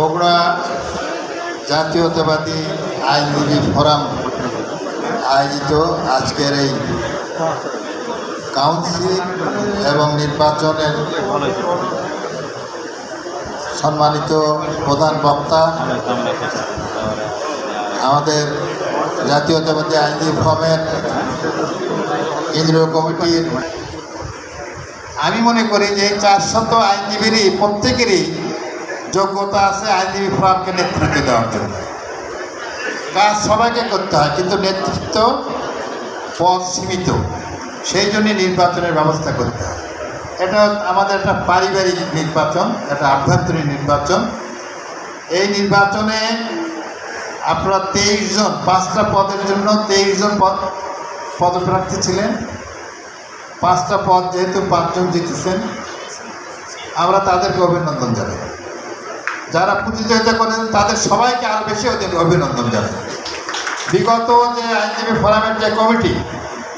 বগুড়া জাতীয়তাবাদী আইনজীবী ফোরাম আয়োজিত আজকের এই কাউন্সিল এবং নির্বাচনের সম্মানিত প্রধান বক্তা, আমাদের জাতীয়তাবাদী আইনজীবী ফোরামের কেন্দ্রীয় কমিটির। আমি মনে করি যে চারশত আইনজীবীরই প্রত্যেকেরই যোগ্যতা আছে আইনজীবী ফোরামকে নেতৃত্ব দেওয়ার জন্য। কাজ সবাইকে করতে হয়, কিন্তু নেতৃত্ব পদ সীমিত। সেই জন্য নির্বাচনের ব্যবস্থা করতে হয়। এটা আমাদের একটা পারিবারিক নির্বাচন, একটা আভ্যন্তরীণ নির্বাচন। এই নির্বাচনে আপনারা তেইশ জন, পাঁচটা পদের জন্য তেইশ জন পদ, পদপ্রার্থী ছিলেন। পাঁচটা পদ যেহেতু পাঁচজন জিতেছেন, আমরা তাদেরকে অভিনন্দন জানাই। যারা প্রতিযোগিতা করেছেন তাদের সবাইকে আরও বেশি ওদের অভিনন্দন জানাই। বিগত যে আইনজীবী ফোরামের যে কমিটি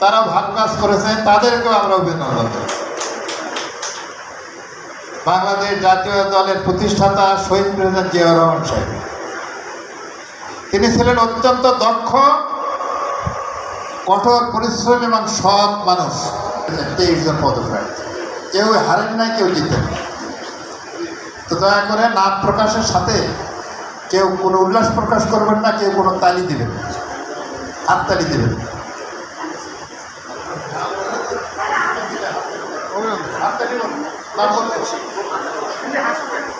তারা ভালো কাজ করেছেন তাদেরকেও আমরা অভিনন্দন বাংলাদেশ জাতীয় দলের প্রতিষ্ঠাতা শহীদ প্রেসিডেন্ট জিয়াউর রহমান সাহেব। তিনি ছিলেন অত্যন্ত দক্ষ, কঠোর পরিশ্রমী এবং সৎ মানুষ। তেইশ জন পদপ্রার্থী। কেউ হারেন নাই, কেউ জিতেন নাই। তো দয়া করে নাম প্রকাশের সাথে কেউ কোনো উল্লাস প্রকাশ করবেন না, কেউ কোনো তালি দিবেন হাততালি দিবেন।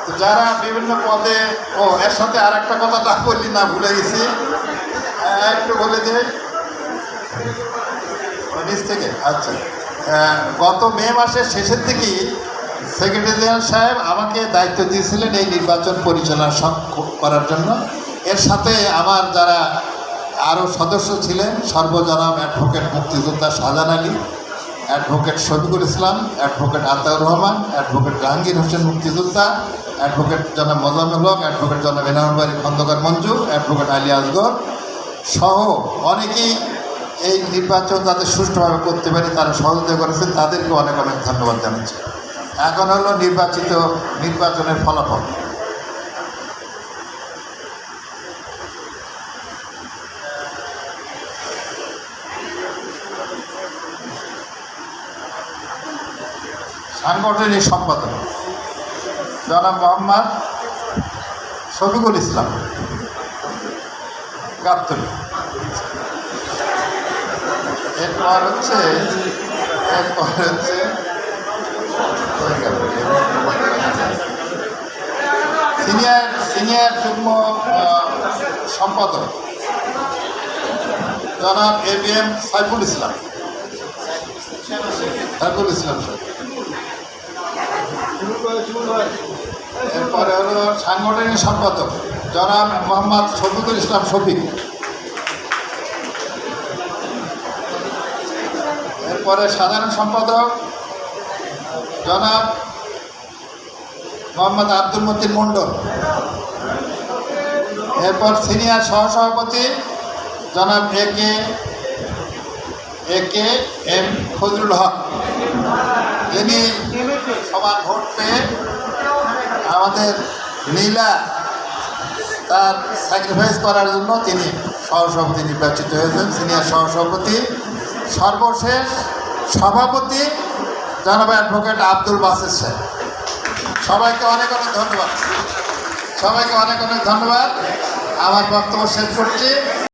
তো যারা বিভিন্ন পদে, ও, এর সাথে আর একটা কথা না বললি, না ভুলে গেছি। একটু বলে দিয়ে নিচ থেকে। আচ্ছা। গত মে মাসের শেষের দিকেই সেক্রেটারি জেনারেল সাহেব আমাকে দায়িত্ব দিয়েছিলেন এই নির্বাচন পরিচালনা করার জন্য। এর সাথে আমার যারা আরও সদস্য ছিলেন সর্বজনাম অ্যাডভোকেট মুক্তিযোদ্ধা Shahjahan Ali, advocate Shafiqul Islam, advocate Ataur Rahman, advocate Jahangir Hossain মুক্তিযোদ্ধা, অ্যাডভোকেট জনাব মোজাম্মেল হক, অ্যাডভোকেট জনাব এনামবাড়ি খন্দকার মঞ্জু, অ্যাডভোকেট আলী আসগর সহ অনেকেই এই নির্বাচন যাতে সুষ্ঠুভাবে করতে পারে, তারা সহযোগিতা করেছেন, তাদেরকে অনেক অনেক ধন্যবাদ জানাচ্ছি। এখন হলো নির্বাচিত নির্বাচনের ফলাফল। সাংগঠনিক সম্পাদক, জনাব মোহাম্মদ শফিকুল ইসলাম। গাবতলী। এরপর হচ্ছে এরপর হচ্ছে সিনিয়র সিনিয়র যুগ্ম সম্পাদক, জনাব A B M Saiful Islam. Saiful Islam এরপরে হলো সাংগঠনিক সম্পাদক, জনাব মোহাম্মদ শফিকুল ইসলাম শফিক। এরপরে সাধারণ সম্পাদক, জনাব মোহাম্মদ আব্দুল মতিন মণ্ডল। এরপর সিনিয়র সহসভাপতি জনাব এ কে এ কে এম ফজলুল হক। যিনি সবার ভোট পেয়ে আমাদের নীলা তার স্যাক্রিফাইস করার জন্য তিনি সহসভাপতি নির্বাচিত হয়েছেন। সিনিয়র সহসভাপতি, সর্বশেষ সভাপতি জনাব অ্যাডভোকেট আব্দুল বাসের সাহেব। সবাইকে অনেক অনেক ধন্যবাদ। সবাইকে অনেক অনেক ধন্যবাদ। আমার বক্তব্য শেষ করছি।